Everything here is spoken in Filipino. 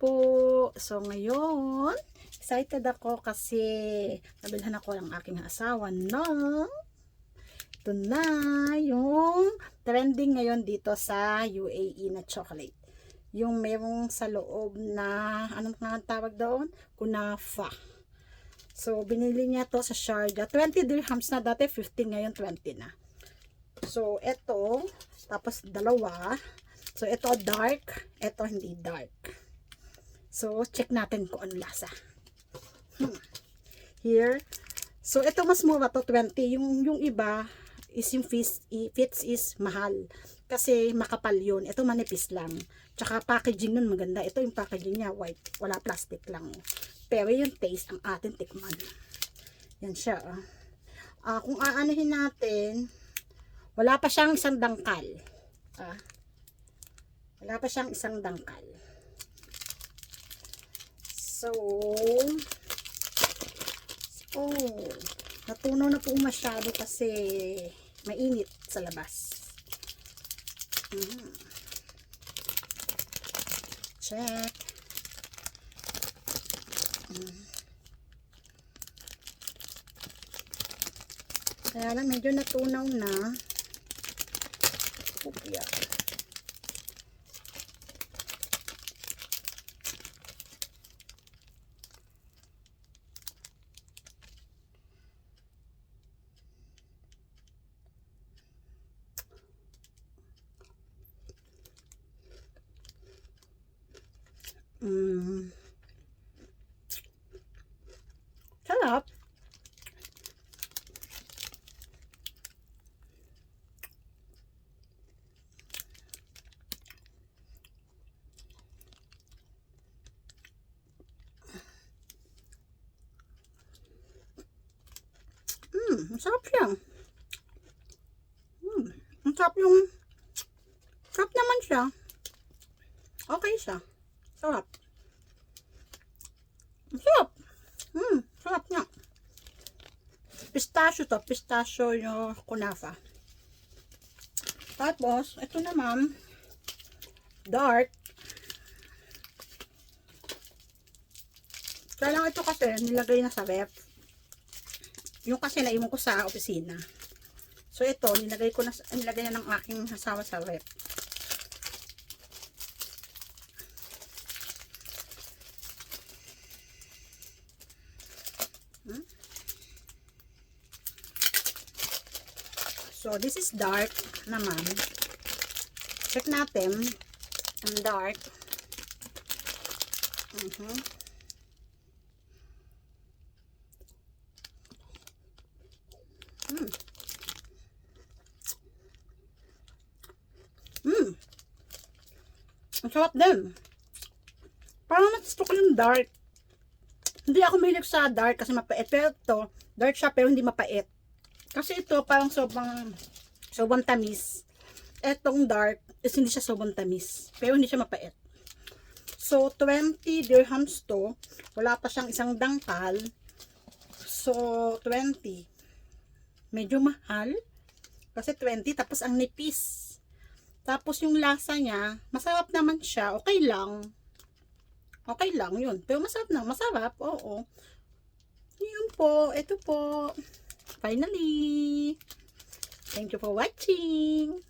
po. So ngayon, excited ako kasi nabilhan ako ng aking asawa ng ito na yung trending ngayon dito sa UAE na chocolate. Yung merong sa loob na, anong nga tawag doon? Kunafa. So, binili niya to sa Sharjah. 20 dirhams na dati, 15 ngayon, 20 na. So, ito, tapos dalawa. So, ito dark, ito hindi dark. So, check natin kung ano lasa. Hmm. Here. So, ito mas mura to, 20. Yung, yung iba, is yung fits, fits is mahal. Kasi makapal yun. Ito manipis lang. Tsaka packaging nun maganda. Ito yung packaging niya, white. Wala plastic lang. Pero yung taste, ang atin tikman. Yan siya. ah. Ah, kung aanahin natin, wala pa siyang isang dangkal. Ah. Wala pa siyang isang dangkal. So, oh, natunaw na po masyado kasi mainit sa labas. Mm. Check. Mm. Kaya lang medyo natunaw na. Kupya. Mm. Sarap. Mm, masarap siya. Mm, ang sarap yung sarap naman siya. Okay siya. Sarap. Sarap. Hmm, sarap nga. Pistachio to. Pistachio yung kunafa. Tapos, ito naman, dark. Kaya lang ito kasi, nilagay na sa ref. Yung kasi naimon ko sa opisina. So, ito, nilagay ko na, nilagay na ng aking asawa sa ref. So, this is dark naman. Check natin. Ang dark. Mhm. Mm. Mm. Ang sarap din. Parang ko yung dark. Hindi ako mahilig sa dark kasi mapait. Pero ito, dark siya pero hindi mapait. Kasi ito parang sobrang sobrang tamis. Etong dark is hindi siya sobrang tamis. Pero hindi siya mapait. So, 20 dirhams to. Wala pa siyang isang dangkal. So, 20. Medyo mahal. Kasi 20. Tapos ang nipis. Tapos yung lasa niya, masarap naman siya. Okay lang. Okay lang yun. Pero masarap na. Masarap. Oo. Yun po. Ito po. Finally. Thank you for watching.